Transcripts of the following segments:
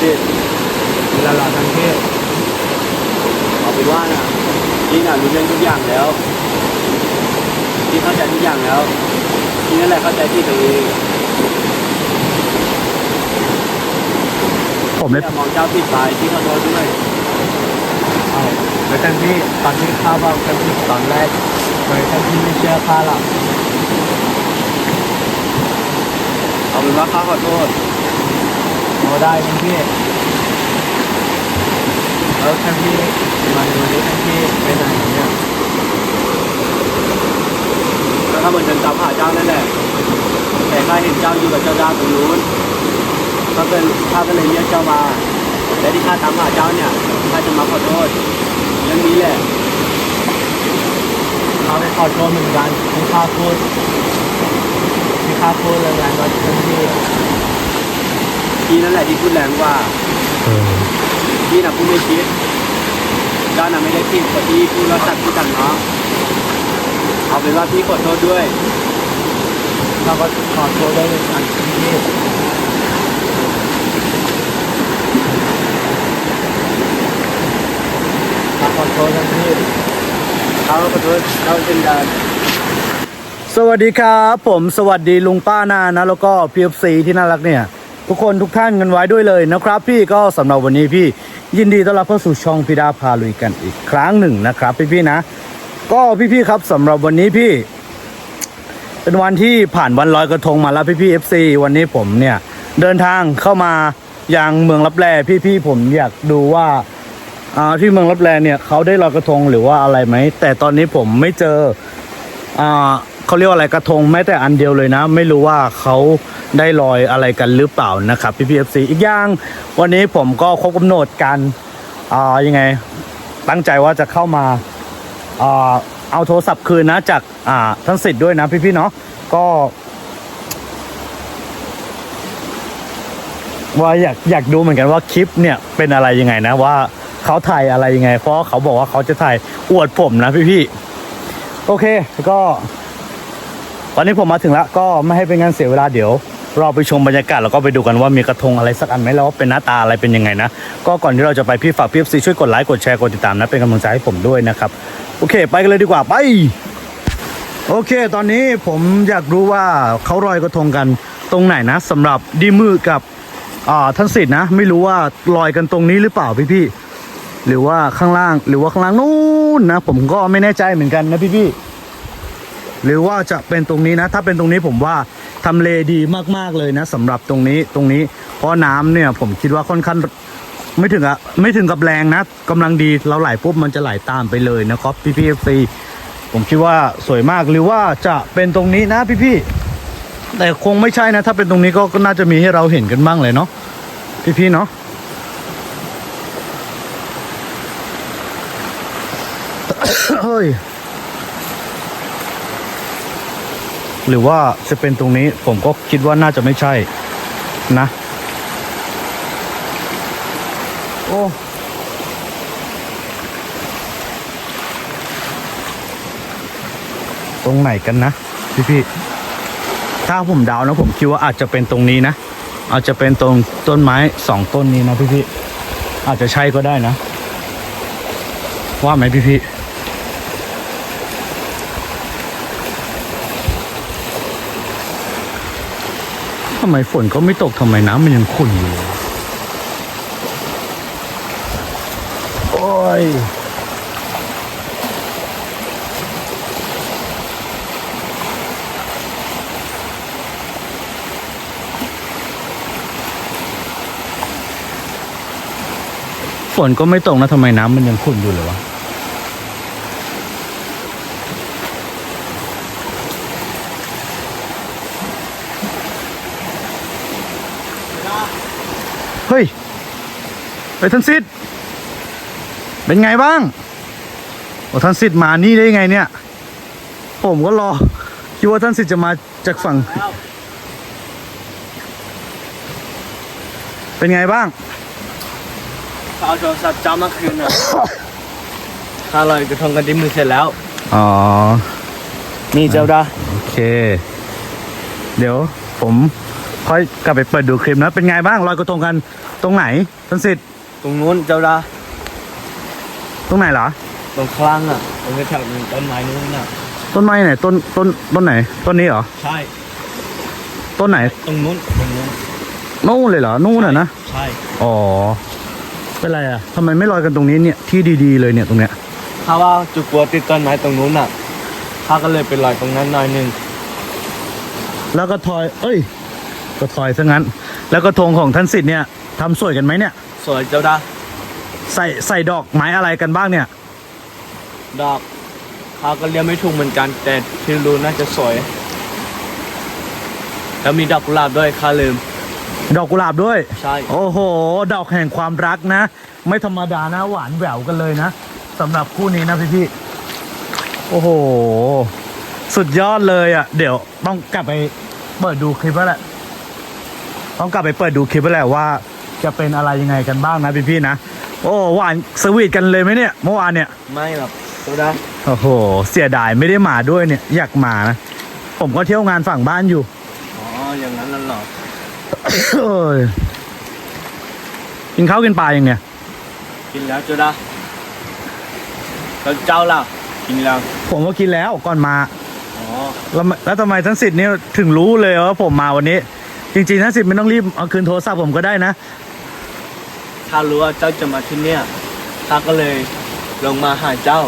พี่เวลาเราทั้งที่เอาเป็นว่าน่ะพี่น่ะรู้เรื่องทุกอย่างแล้วพี่เข้าใจทุกอย่างแล้วพี่นั่นแหละเข้าใจที่ตัวเองผมพี่เลยน่ะมองเจ้าผิดไปพี่ขอโทษด้วยเอาแล้วทั้งที่ตอนที่ข้าบอกกันที่ตอนแรกทำไมทั้งที่ไม่เชื่อข้าล่ะเอาเป็นว่าข้าขอโทษ โอ้ได้ทั้งที่แล้วทั้งที่มาในวันนี้ทั้งที่ไปไหนเนี่ยแล้วข้าเหมือนเดินตามหาเจ้านั่นแหละแต่ข้าเห็นเจ้าอยู่กับเจ้าดาวตรงนู้นข้าเป็นข้าก็เลยเรียกเจ้ามาและที่ข้าตามหาเจ้าเนี่ยข้าจะมาขอโทษเรื่องนี้แหละเขาได้ขอโทษเหมือนกันที่ข้าพูดที่ข้าพูดแรงๆว่าทั้งที่ พี่นั่นแหละที่พูดแรงว่าเออพี่น่ะพูดไม่คิดเจ้าน่ะไม่ได้ผิดแต่พี่พูดแล้วตัดพี่ตัดน้องเอาเป็นว่าพี่ขอโทษด้วย เราก็ขอโทษด้วยเหมือนกันทั้งที่ข้าขอโทษทั้งที่เขาขอโทษเจ้าเช่นกันสวัสดีครับ ผมสวัสดีลุงป้านานะ แล้วก็พีเอฟซีที่น่ารักเนี่ย ทุกคนทุกท่านกันไว้ด้วยเลยนะครับ พี่ก็สำหรับวันนี้พี่ยินดีต้อนรับเข้าสู่ช่องพิดาพาลุยกันอีกครั้งหนึ่งนะครับพี่พี่ๆนะ ก็พี่พี่ๆครับสำหรับวันนี้พี่ เป็นวันที่ผ่านวันลอยกระทงมาแล้วพี่พี่เอฟซีวันนี้ผมเนี่ยเดินทางเข้ามายังเมืองรับแลพี่พี่ๆผมอยากดูว่าอ่าที่เมืองรับแลเนี่ยเขาได้ลอยกระทงหรือว่าอะไรไหมแต่ตอนนี้ผมไม่เจออ่าเขาเรียกว่าอะไรกระทงแม้แต่อันเดียวเลยนะ ไม่รู้ว่าเขา ได้ลอยอะไรกันหรือเปล่านะครับพี่พีเอฟซีอีกอย่างวันนี้ผมก็ครบกำหนดการอ่ายังไงตั้งใจว่าจะเข้ามาอ่าเอาโทรศัพท์คืนนะจากอ่าท่านสิทธิ์ด้วยนะพี่ๆเนาะก็ว่าอยากอยากดูเหมือนกันว่าคลิปเนี่ยเป็นอะไรยังไงนะว่าเขาถ่ายอะไรยังไง เพราะเขาบอกว่าเขาจะถ่ายอวดผมนะพี่ๆโอเคก็ ตอนนี้ผมมาถึงแล้วก็ไม่ให้เป็นงานเสียเวลาเดี๋ยว เราไปชมบรรยากาศแล้วก็ไปดูกันว่ามีกระทงอะไรสักอันไหมแล้วว่าเป็นหน้าตาอะไรเป็นยังไงนะ ก็ก่อนที่เราจะไปพี่ฝากพี่ซีช่วยกดไลค์กดแชร์กดติดตามนะเป็นกำลังใจให้ผมด้วยนะครับโอเค ไปกันเลยดีกว่าไป โอเค ตอนนี้ผมอยากรู้ว่าเขาลอยกระทงกันตรงไหนนะสำหรับดีมือกับอ่าท่านสิทธิ์นะ ไม่รู้ว่าลอยกันตรงนี้หรือเปล่าพี่ๆหรือว่าข้างล่างหรือว่าข้างล่างนู้นนะ ผมก็ไม่แน่ใจเหมือนกันนะพี่ๆ หรือว่าจะเป็นตรงนี้นะ ถ้าเป็นตรงนี้ผมว่าทำเลดีมากๆเลยนะสำหรับตรงนี้ตรงนี้ เพราะน้ำเนี่ยผมคิดว่าค่อนข้างไม่ถึงอะไม่ถึงกับแรงนะกำลังดีเราไหลปุ๊บมันจะไหลตามไปเลยนะครับพี่พี่เอฟซีผมคิดว่าสวยมากหรือว่าจะเป็นตรงนี้นะพี่ๆแต่คงไม่ใช่นะ ถ้าเป็นตรงนี้ก็ก็น่าจะมีให้เราเห็นกันบ้างเลยเนาะพี่ๆเนาะเฮ้ย หรือว่าจะเป็นตรงนี้ผมก็คิดว่าน่าจะไม่ใช่นะ โอ้ตรงไหนกันนะพี่พี่ๆถ้าผมเดานะ ผมคิดว่าอาจจะเป็นตรงนี้นะ อาจจะเป็นตรงต้นไม้สองต้นนี้นะพี่พี่ๆอาจจะใช่ก็ได้นะ ว่าไหมพี่พี่ๆทำ ไมฝนก็ไม่ตกทำไมน้ำมันยังขุ่นอยู่ โอ้ย ฝนก็ไม่ตกนะทำไมน้ำมันยังขุ่นอยู่เลยวะ ไปท่านซิดเป็นไงบ้างโอ้ท่านซิดมานี่ได้ไงเนี่ย ผมก็รอคิดว่าท่านซิดจะมาจากฝั่งแล้วเป็นไงบ้างเอาโทรศัพท์เจ้ามาคืนน่ะข้าลอยกระทงกันที่มือเสร็จแล้ว อ๋อ นี่เจ้าดาโอเค เดี๋ยวผมค่อยกลับไปเปิดดูคลิปนะ เป็นไงบ้างลอยกระทงกันตรงไหนท่านสิทธิ์ ตรงนู้นเจ้าดาตรงไหนเหรอ ตรงข้างล่างอะตรงแถวๆต้นไม้นู้นน่ะ ต้นไม้ไหน ต้นต้นต้นไหน ต้นนี้เหรอ ใช่ ต้นไหน ตรงนู้นตรงนู้นนู่นเลยเหรอ นู่นน่ะนะ ใช่อ๋อ เป็นไรอะทำไมไม่ลอยกันตรงนี้เนี่ย ที่ดีๆเลยเนี่ยตรงเนี้ยถ้าว่าจุกกลัวติดต้นไม้ตรงนู้นน่ะข้าก็เลยไปลอยตรงนั้นหน่อยหนึงแล้วก็ทอย เอ้ย ก็ทอยซะงั้น แล้วก็ธงของท่านสิทธิ์เนี่ยทำสวยกันไหมเนี่ย สวยเจ้าดาใส่ใส่ดอกไม้อะไรกันบ้างเนี่ย ดอกข้าก็เรียกไม่ถูกเหมือนกัน แต่ที่รู้น่าจะสวย แล้วมีดอกกุหลาบด้วยข้าลืม ดอกกุหลาบด้วย ใช่ โอ้โห ดอกแห่งความรักนะ ไม่ธรรมดานะหวานแหววกันเลยนะสำหรับคู่นี้นะพี่พี่ๆโอ้โห สุดยอดเลยอะ เดี๋ยวต้องกลับไปเปิดดูคลิปแล้วแหละ ต้องกลับไปเปิดดูคลิปแล้วแหละว่า จะเป็นอะไรยังไงกันบ้างนะพี่พี่ๆนะ โอ้หวานสวีทกันเลยไหมเนี่ยเมื่อวานเนี่ย ไม่หรอกเจ้าดาโอ้โห เสียดายไม่ได้มาด้วยเนี่ย อยากมานะ ผมก็เที่ยวงานฝั่งบ้านอยู่ อ๋อ อย่างนั้นนั่นหรอเอ้ยกินข้าวกินปลาอย่างเนี่ย กินแล้วเจ้าดาแล้วเจ้าล่ะ กินแล้ว ผมก็กินแล้วก่อนมา อ๋อ แล้วแล้วทำไมท่านสิทธิ์นี่ถึงรู้เลยว่าผมมาวันนี้ จริงๆท่านสิทธิ์ไม่ต้องรีบเอาคืนโทรศัพท์ผมก็ได้นะ ถ้ารู้ว่าเจ้าจะมาที่เนี่ยข้าก็เลยลงมาหาเจ้า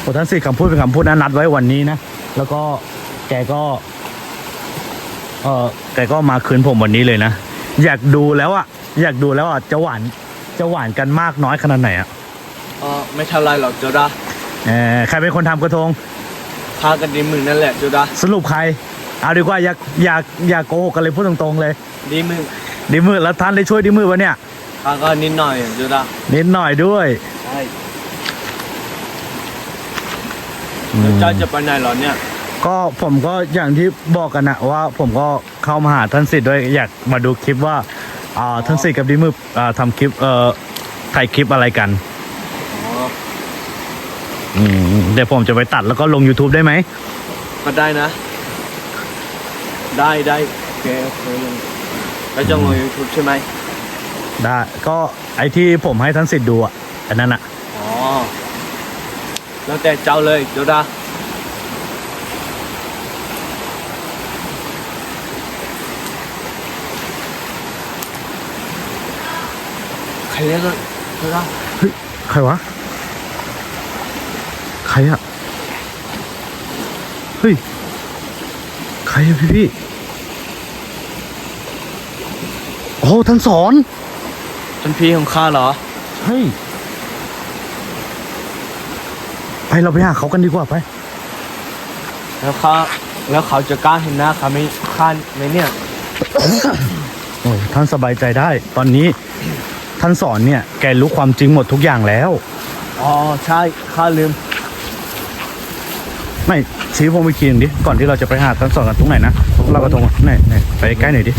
โอ้ท่านสิทธิ์คำพูดเป็นคำพูดนะนัดไว้วันนี้นะ แล้วก็แกก็ เออแกก็มาคืนผมวันนี้เลยนะ อยากดูแล้วอะอยากดูแล้วอะจะหวานจะหวานกันมากน้อยขนาดไหนอะอ๋อไม่เท่าไรหรอกเจ้าดาเออใครเป็นคนทำกระทงข้ากันดีมือนั่นแหละเจ้าดาสรุปใคร เอาดีกว่าอย่าอย่าอย่าโกหกกันเลยพูดตรงๆเลย ดีมือดีมือแล้วท่านได้ช่วยดีมือวะเนี่ย ข้าก็นิดหน่อยเจ้าดานิดหน่อยด้วยใช่แล้วเจ้าจะไปไหนเหรอเนี่ย ก็ผมก็อย่างที่บอกกันนะว่า ผมก็เข้ามาหาท่านสิทธิ์ด้วยอยากมาดูคลิปว่าอ่าท่านสิทธิ์กับดีมืออ่าทำคลิปเอ่อถ่ายคลิปอะไรกันอ๋ออืมเดี๋ยวผมจะไปตัดแล้วก็ลง YouTube ได้ไหมก็ได้นะ ได้ได้โอเคโอเคแล้วจะลงยูทูบใช่ไหม ได้ก็ไอที่ผมให้ท่านสิทธิ์ดูอะอันนั้นอะอ๋อแล้วแต่เจ้าเลยเจ้าดาใครเรียกอะเจ้าดาใครวะ ใครอะ เฮ้ย ใครอะพี่พี่โอ้ท่านสอน เป็นพี่ของข้าเหรอ เฮ้ย ไปเราไปหาเขากันดีกว่าไป แล้วเขาแล้วเขาจะกล้าเห็นหน้าข้าไหม่ข้าไหมเนี่ย โอ้ยท่านสบายใจได้ ตอนนี้ท่านสอนเนี่ย แกรู้ความจริงหมดทุกอย่างแล้ว อ๋อใช่ข้าลืม ไม่ชี้ผมไปคีนึงดิ ก่อนที่เราจะไปหาท่านสอนกันตรงไหนนะเรากระทงไหนไหนไปใกล้หน่อยดิ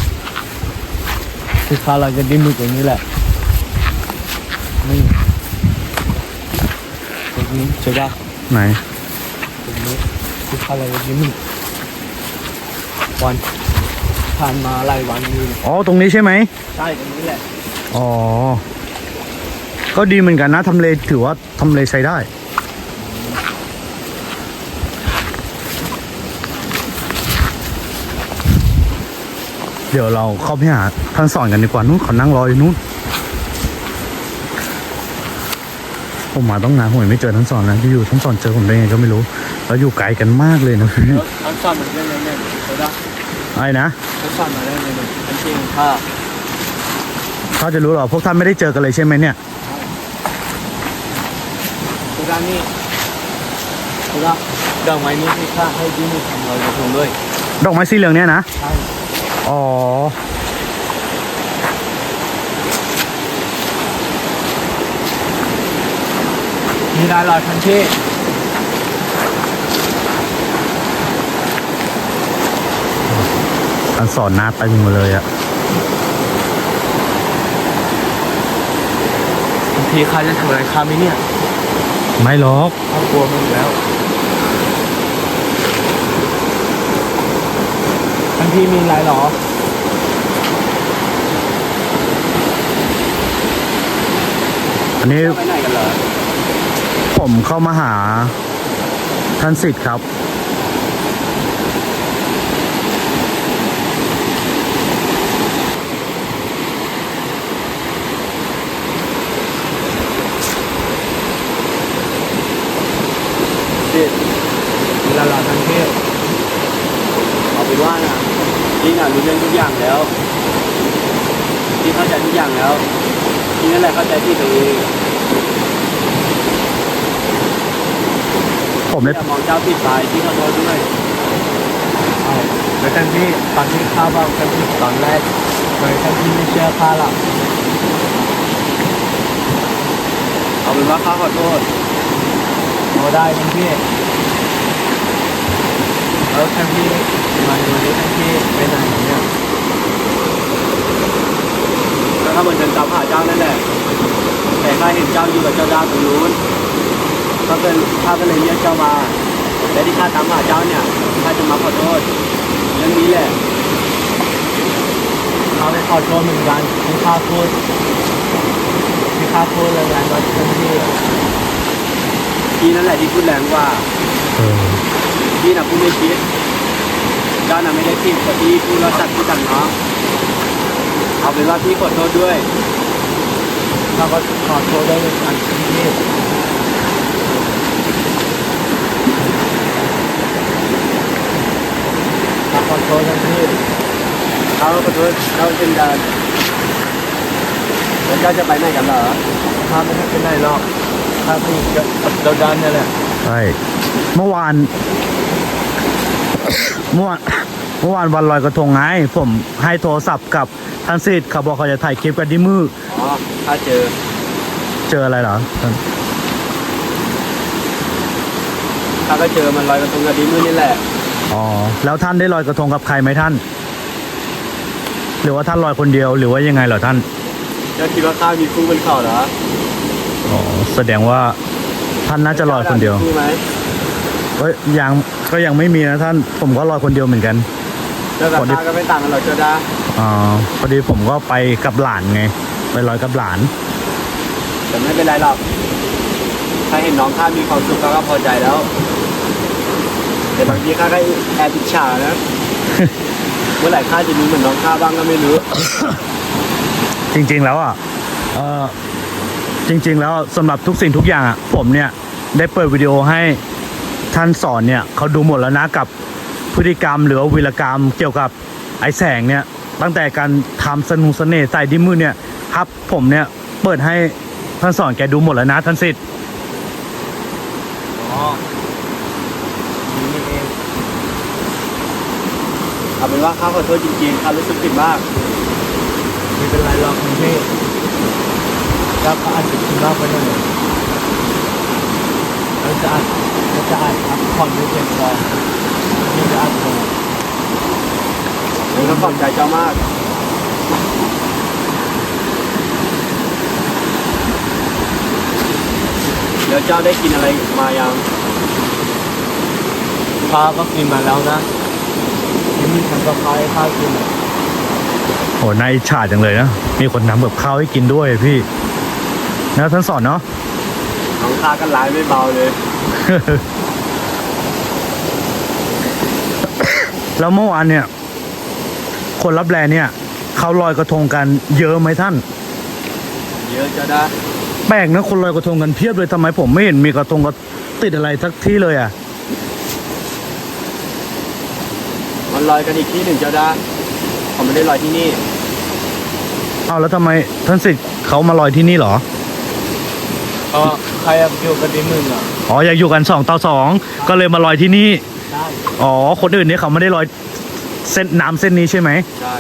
คือข้าเราจะดิ้นมืออย่างนี้แหละนี่ตรงนี้ ใช่ปะไหนตรงนี้คือข้าเราจะดิ้นมือวันผ่านมาหลายวันอยู่อ๋อตรงนี้ใช่ไหมใช่ตรงนี้แหละอ๋อ ก็ดีเหมือนกันนะทำเลถือว่าทำเลใช้ได้ เดี๋ยวเราเข้าไปหาท่านสอนกันดีกว่านู้นเขานั่งรออยู่นู้น ผมมาต้องนานผมยังไม่เจอท่านสอนนะอยู่ๆท่านสอนเจอผมได้ไงก็ไม่รู้แล้วอยู่ไกลกันมากเลยนะพี่แล้วอันซ่อนมันเรื่องอะไรเนี่ยใช่ปะไอ้นะอันซ่อนมาได้ยังไงอันจริงข้าเขาจะรู้เหรอพวกท่านไม่ได้เจอกันเลยใช่ไหมเนี่ยคือด้านนี้คือว่าดอกไม้นี้ที่ข้าให้ดิ้นมือทำเราจะทงด้วย ดอกไม้สีเหลืองเนี่ยนะใช่อ๋อ มีรายลอยทันทีอันสอนหน้าตึงมาเลยอะบางทีข้าจะทำอะไรข้าไหมเนี่ยไม่หรอกข้ากลัวมันอยู่แล้วทันทีมีอะไรหรออันนี้ไปไหนกันเหรอ ผมเข้ามาหาท่านสิทธิ์ครับพี่เวลาเราทั้งที่เอาเป็นว่าน่ะพี่น่ะรู้เรื่องทุกอย่างแล้วพี่เข้าใจทุกอย่างแล้วพี่นั่นแหละเข้าใจพี่ตัวเอง ผมพี่ได้อย่ามองเจ้าผิดไปพี่ขอโทษด้วยเอาแล้วทั้งที่ตอนที่ข้าบอกกันที่ตอนแรกทำไมท่านพี่ไม่เชื่อข้าล่ะเอาเป็นว่าข้าขอโทษเอาได้ทั้งที่แล้วท่านพี่มาในวันนี้ท่านพี่ไปไหนเนี่ยก็ข้าเหมือนเดินตามหาเจ้านั่นแหละแต่ข้าเห็นเจ้าอยู่กับเจ้าดาตรงนู้น ก็เป็นข้าก็เลยเรียกเจ้ามาและที่ข้าตามหาเจ้าเนี่ยข้าจะมาขอโทษเรื่องนี้แหละเขาได้ขอโทษเหมือนกันที่ข้าพูดที่ข้าพูดแรงๆว่าท่านพี่พี่นั่นแหละที่พูดแรงกว่าเออพี่น่ะพูดไม่คิดเจ้าน่ะไม่ได้ผิดแต่พี่พูดว่าสัตว์ที่ต่างเนาะเอาเป็นว่าพี่ขอโทษด้วยข้าก็ขอโทษด้วยเหมือนกันท่านพี่ ข้าขอโทษท่านพี่เขาขอโทษเจ้าเช่นกันแล้วเจ้าจะไปไหนกันเหรอข้าไม่ได้เป็นไรหรอกข้าพูดกับเราดันนี่แหละใช่เมื่อวาน เมื่อวานเมื่อวานวันลอยกระทงไงผมให้โทรศัพท์กับท่านสิทธิ์เขาบอกเขาจะถ่ายคลิปกันที่มืออ๋อข้าเจอ เจออะไรเหรอข้าก็เจอมันลอยกระทงกับดีมือนี่แหละ อ๋อ แล้วท่านได้ลอยกระทงกับใครไหมท่าน หรือว่าท่านลอยคนเดียวหรือว่ายังไงเหรอท่านเจ้าคิดว่าข้ามีคู่บนเขาเหรออ๋อแสดงว่าท่านน่าจะลอยคนเดียวมีคู่ไหมเอ้ยยังก็ยังไม่มีนะท่าน ผมก็ลอยคนเดียวเหมือนกันเจ้ากับคนที่ข้าก็ไม่ต่างกันหรอกเจ้าดาอ๋อพอดีผมก็ไปกับหลานไง ไปลอยกับหลาน แต่ไม่เป็นไรหรอกถ้าเห็นน้องข้ามีความสุขข้าก็พอใจแล้ว แต่บางทีข้าก็แอบอิจฉานะ เมื่อไหร่ข้าจะมีเหมือนน้องข้าบ้างก็ไม่รู้ จริงๆแล้วอะเออจริง ๆ แล้วสำหรับทุกสิ่งทุกอย่างอะผมเนี่ยได้เปิดวิดีโอให้ท่านสอนเนี่ยเขาดูหมดแล้วนะกับพฤติกรรมหรือว่าวีรกรรมเกี่ยวกับไอ้แสงเนี่ยตั้งแต่การทำสนุกเสน่ห์ใส่ดิมือเนี่ยครับผมเนี่ยเปิดให้ท่านสอนแกดูหมดแล้วนะท่านสิทธิ์ อ๋อนี่นี่เอง เอาเป็นว่าข้าขอโทษจริงๆข้ารู้สึกผิดมากไม่เป็นไรหรอกคุณพี่แล้วก็อาจจะคิดมากไปหน่อยเราจะอาจเราจะอาจพักผ่อนไม่เพียงพอนี่จะอาจจะผมก็ขอบใจเจ้ามากเดี๋ยวเจ้าได้กินอะไรมายังข้าก็กินมาแล้วนะที่ มีทำกับข้าวให้ข้ากินอะโหน่าอิจฉาจังเลยนะ มีคนทำแบบข้าวให้กินด้วยพี่ นะท่านสอนเนาะน้องข้าก็ร้ายไม่เบาเลย แล้วเมื่อวานเนี่ย คนรับแลเนี่ยเขาลอยกระทงกันเยอะไหมท่าน เยอะเจ้าได้แปลกนะคนลอยกระทงกันเพียบเลยทำไมผมไม่เห็นมีกระทงก็ติดอะไรทักที่เลยอะ มัน ลอยกันอีกที่หนึ่งเจ้าได้เขาไม่ได้ลอยที่นี่ เอาแล้วทำไมท่านสิทธิ์เขามาลอยที่นี่เหรอ ก็ใครอยากอยู่กับดิมึงอะอ๋ออยากอยู่กันสองต่อสองก็เลยมาลอยที่นี่ ได้อ๋อ คนอื่นเนี่ยเขาไม่ได้ลอยเส้นน้ำเส้นนี้ใช่ไหมใช่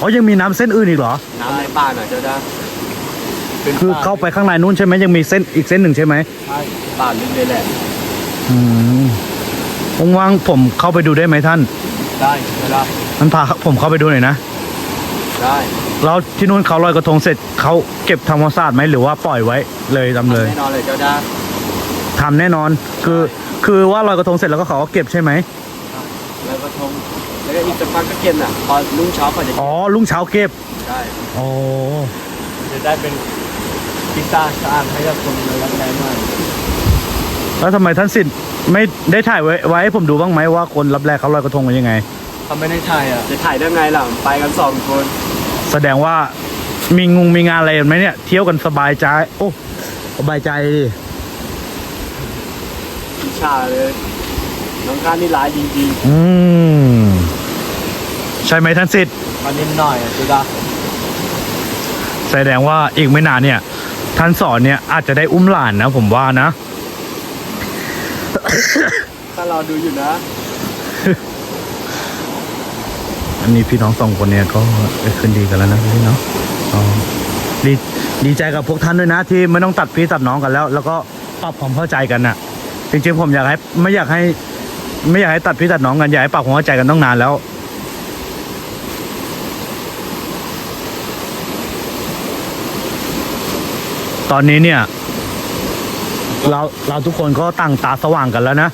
อ๋อยังมีน้ำเส้นอื่นอีกเหรอ น้ำในป่าหน่อยเจ้าได้เป็นคือป่เข้าไปข้างในนู้นใช่ไหมยังมีเส้นอีกเส้นหนึ่งใช่ไหมใช่ป่าลึกเลยแหละอืมว่างๆผมเข้าไปดูได้ไหมท่าน ได้เวลามันพาผมเข้าไปดูหน่อยนะ ได้แล้วที่นู้นเขาลอยกระทงเสร็จเขาเก็บทำความสะอาดไหมหรือว่าปล่อยไว้เลยทำเลยแน่นอนเลยเจ้าได้ทำแน่นอน คือคือว่าลอยกระทงเสร็จแล้วก็เขาก็เก็บใช่ไหมแล้วก็ทงแล้วก็อีกสักพักก็เก็บน่ะพอรุ่งเช้าก่อนจะอ๋อลุงเช้าเก็บได้อ๋อจะได้เป็นพิซซ่าสะอาดให้กับคนในรับแรงหน่อยแล้วทำไมท่านสิทธิ์ ไม่ได้ถ่ายไว้ไว้ให้ผมดูบ้างไหมว่าคนรับแรกเขาลอยกระทงกันยังไงเขาไม่ได้ถ่ายอะ จะถ่ายได้ไงล่ะไปกันสองคนแสดงว่ามีงงมีงานอะไรไหมเนี่ย เที่ยวกันสบายใจ โอ้สบายใจดิอิจฉาเลย น้องข้านี่ร้ายจริงอืมใช่ไหมท่านสิทธิ์มานิดหน่อยอะจุดาแสดงว่าอีกไม่นานเนี่ย ท่านสอนเนี่ยอาจจะได้อุ้มหลานนะผมว่านะๆ ถ้ารอดูอยู่นะ อันนี้พี่น้องสองคนเนี่ยก็ได้คืนดีกันแล้วนะพี่เนาะดีดีใจกับพวกท่านด้วยนะ ที่ไม่ต้องตัดพี่ตัดน้องกันแล้ว แล้วก็ปรับความเข้าใจกันน่ะ จริงๆผมอยากให้ไม่อยากให้ ไม่อยากให้ตัดพี่ตัดน้องกันอยากให้ปรับความเข้าใจกันต้องนานแล้วตอนนี้เนี่ย เราเราทุกคนก็ตั้งตาสว่างกันแล้วนะ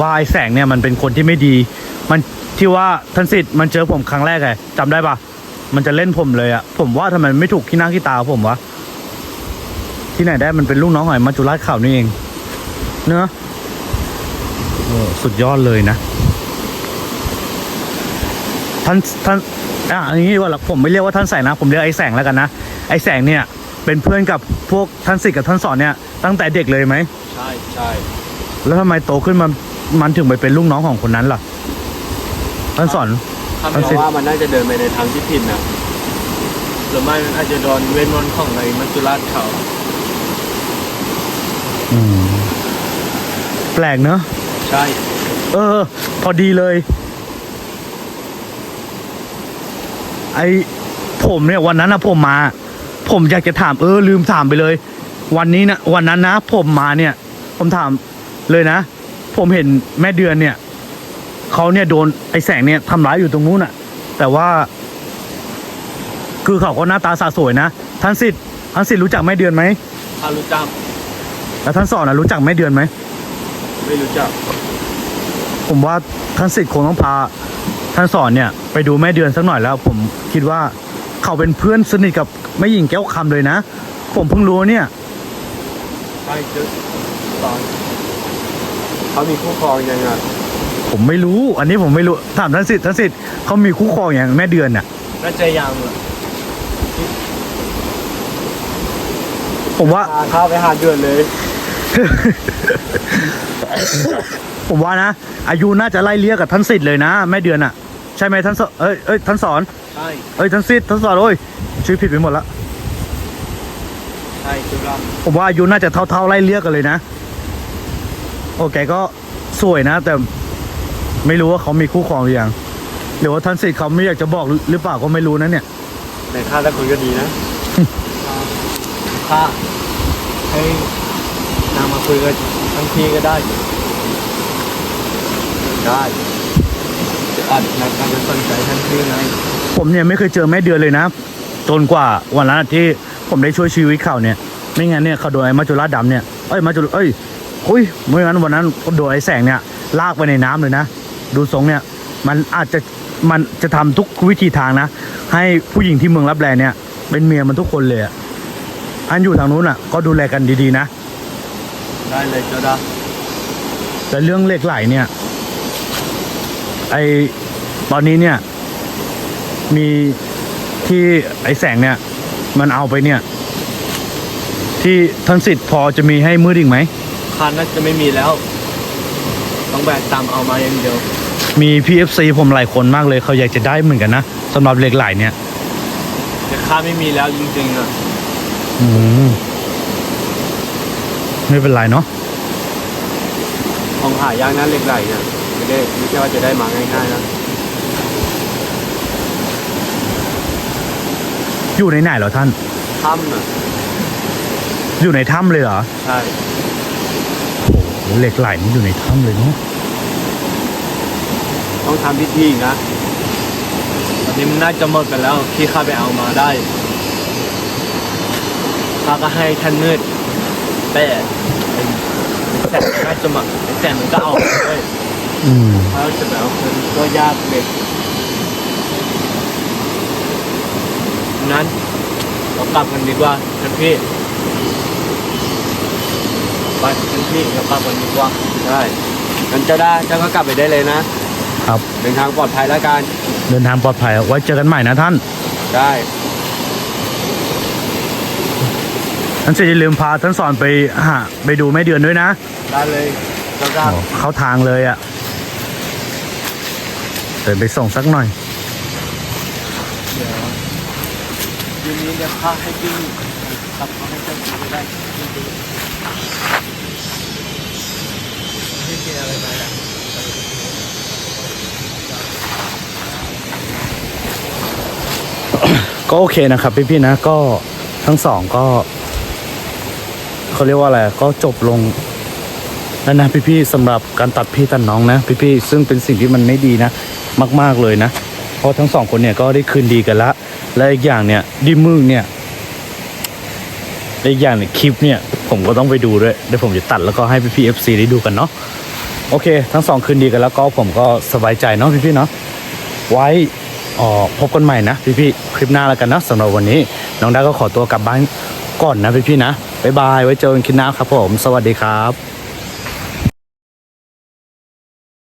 ว่าไอ้แสงเนี่ยมันเป็นคนที่ไม่ดี มันที่ว่าท่านสิทธิ์มันเจอผมครั้งแรกไงจำได้ปะมันจะเล่นผมเลยอะผมว่าทำไมไม่ถูกที่หน้าที่ตาผมวะที่ไหนได้มันเป็นลูกน้องหอยมัจจุราชข่าวนี่เอง เนอะโอ้สุดยอดเลยนะ ท่านท่านอะอันนี้ว่าหรอผมไม่เรียกว่าท่านแสงนะ ผมเรียกไอ้แสงแล้วกันนะไอ้แสงเนี่ย เป็นเพื่อนกับพวกท่านสิทธิ์กับท่านสอนเนี่ยตั้งแต่เด็กเลยไหม ใช่ใช่แล้วทำไมโตขึ้นมามันถึงไปเป็นลูกน้องของคนนั้นล่ะ ท่านสอนข้าเอาเพสิราะว่ามันน่าจะเดินไปในทางที่ผิดนะหรือไม่มันอาจจะโดนเวทมนต์ของในมัจจุราชเขาอืมแปลกเนอะ ใช่ เออ พอดีเลย ไอผมเนี่ยวันนั้นนะผมมา ผมอยากจะถามเออลืมถามไปเลย วันนี้นะวันนั้นนะ ผมมาเนี่ย ผมถามเลยนะ ผมเห็นแม่เดือนเนี่ยเขาเนี่ยโดนไอแสงเนี่ยทำร้ายอยู่ตรงนู้นอะแต่ว่า คือเขาก็หน้าตาสาสวยนะท่านสิทธิ์ท่านสิทธิ์รู้จักแม่เดือนไหมข้ารู้จักแล้วท่านสอนนะรู้จักแม่เดือนไหมไม่รู้จัก ผมว่าท่านสิทธิ์คงต้องพา ท่านสอนเนี่ย ไปดูแม่เดือนสักหน่อยแล้ว ผมคิดว่าเขาเป็นเพื่อนสนิทกับ แม่หญิงแก้วคำเลยนะ ผมเพิ่งรู้เนี่ยใช่จุดตอนเขามีคู่ครองยังไงผมไม่รู้ อันนี้ผมไม่รู้ถามท่านสิทธิ์ท่านสิทธิ์เขามีคู่ครองอย่างแม่เดือนน่ะน่าจะยังเหรอผมว่าพาข้าไปหาเดือนเลย ผมว่านะ อายุน่าจะไล่เลี่ยกับท่านสิทธิ์เลยนะ แม่เดือนน่ะ ใช่ไหมท่านสเอ้ยเอ้ยท่านสอนใช่เอ้ยท่านสิทธิ์ท่านสอนโอ้ย ชื่อผิดไปหมดละใช่จุฬาผมว่าอายุน่าจะเท่าๆไล่เลี่ยกันเลยนะ โอเคก็สวยนะ แต่ไม่รู้ว่าเขามีคู่ครองหรือยังหรือว่าท่านสิทธิ์เขาไม่อยากจะบอกหรือเปล่าก็ไม่รู้นะเนี่ยในข้าแต่คนก็ดีนะข้าให้นางมาคุยกับทั้งพี่ก็ได้ ได้จะอัดในการจะสนใจทั้งพี่ไงผมเนี่ยไม่เคยเจอแม่เดือนเลยนะ จนกว่าวันนั้นที่ผมได้ช่วยชีวิตเขาเนี่ยไม่งั้นเนี่ยเขาโดนไอ้มัจจุราชดำเนี่ยเอ้ยมัจจุเอ้ยคุยไม่งั้นวันนั้นโดนไอ้แสงเนี่ยลากไปในน้ำเลยนะ ดูทรงเนี่ยมันอาจจะมันจะทำทุกวิธีทางนะ ให้ผู้หญิงที่เมืองรับแลเนี่ย เป็นเมียมันทุกคนเลยอะอันอยู่ทางนู้นอะ ก็ดูแลกันดีๆนะ ได้เลยจุฬาแต่เรื่องเหล็กไหลเนี่ย ไอตอนนี้เนี่ย มี ที่ไอแสงเนี่ย มันเอาไปเนี่ย ที่ท่านสิทธิ์พอจะมีให้มือดิ่งไหมข้าน่าจะไม่มีแล้ว ต้องแบกตามเอามาอย่างเดียว มีพีเอฟซีผมหลายคนมากเลยเขาอยากจะได้เหมือนกันนะสำหรับเหล็กไหลเนี่ย แต่ข้าไม่มีแล้วจริงๆอะอืมไม่เป็นไรเนาะของหายากนะเหล็กไหลเนี่ยไม่ได้ไม่ใช่ว่าจะได้มาง่ายๆนะ อยู่ในไหนเหรอท่าน ถ้ำอะอยู่ในถ้ำเลยเหรอใช่โอ้โหเหล็กไหลนี่อยู่ในถ้ำเลยเนาะต้องทำพิธีอีกนะตอนนี้มันน่าจะหมดกันแล้วที่ข้าไปเอามาได้ข้าก็ให้ท่านมืดแต่ไอ้แสงน่าจะมาไอ้แสงมันก็เอาไปด้วยอืม ถ้าจะแบบเอาคืนก็ยากเลย นั้นเรากลับกันดีกว่าท่านพี่บ้านของท่านพี่กับบ้านบนดีกว่าได้งั้นเจ้าได้เจ้าก็กลับไปได้เลยนะครับเดินทางปลอดภัยแล้วกันเดินทางปลอดภัยไว้เจอกันใหม่นะท่านได้ท่านเสร็จอย่าลืมพาท่านสอนไปหาไปดูแม่เดือนด้วยนะได้เลยเจ้าได้โอ้เข้าทางเลยอะ่ะเดินไปส่งสักหน่อย เดี๋ยว เย็นนี้เดี๋ยวข้าให้กินครับเขาให้เจ้ากินก็ได้กินดูพี่กินอะไรมาล่ะก็โอเคนะครับพี่ๆนะก็ทั้งสองก็เขาเรียกว่าอะไรก็จบลงแล้วนะพี่ๆสำหรับการตัดพี่ตัดน้องนะพี่ๆซึ่งเป็นสิ่งที่มันไม่ดีนะ มาก ๆเลยนะ เพราะทั้งสองคนเนี่ยก็ได้คืนดีกันละ และอีกอย่างเนี่ยดิมึงเนี่ยและอีกอย่างเนี่ยคลิปเนี่ยผมก็ต้องไปดูด้วยเดี๋ยวผมจะตัดแล้วก็ให้พี่ๆ FC ได้ดูกันเนาะโอเค ทั้งสองคืนดีกันแล้วก็ผมก็สบายใจเนาะพี่ๆเนาะไว้ออพบกันใหม่นะพี่ๆคลิปหน้าแล้วกันนะสำหรับวันนี้ น้องดาก็ขอตัวกลับบ้านก่อนนะพี่ๆนะบ๊ายบายไว้เจอกันคลิปหน้าครับผม สวัสดีครับ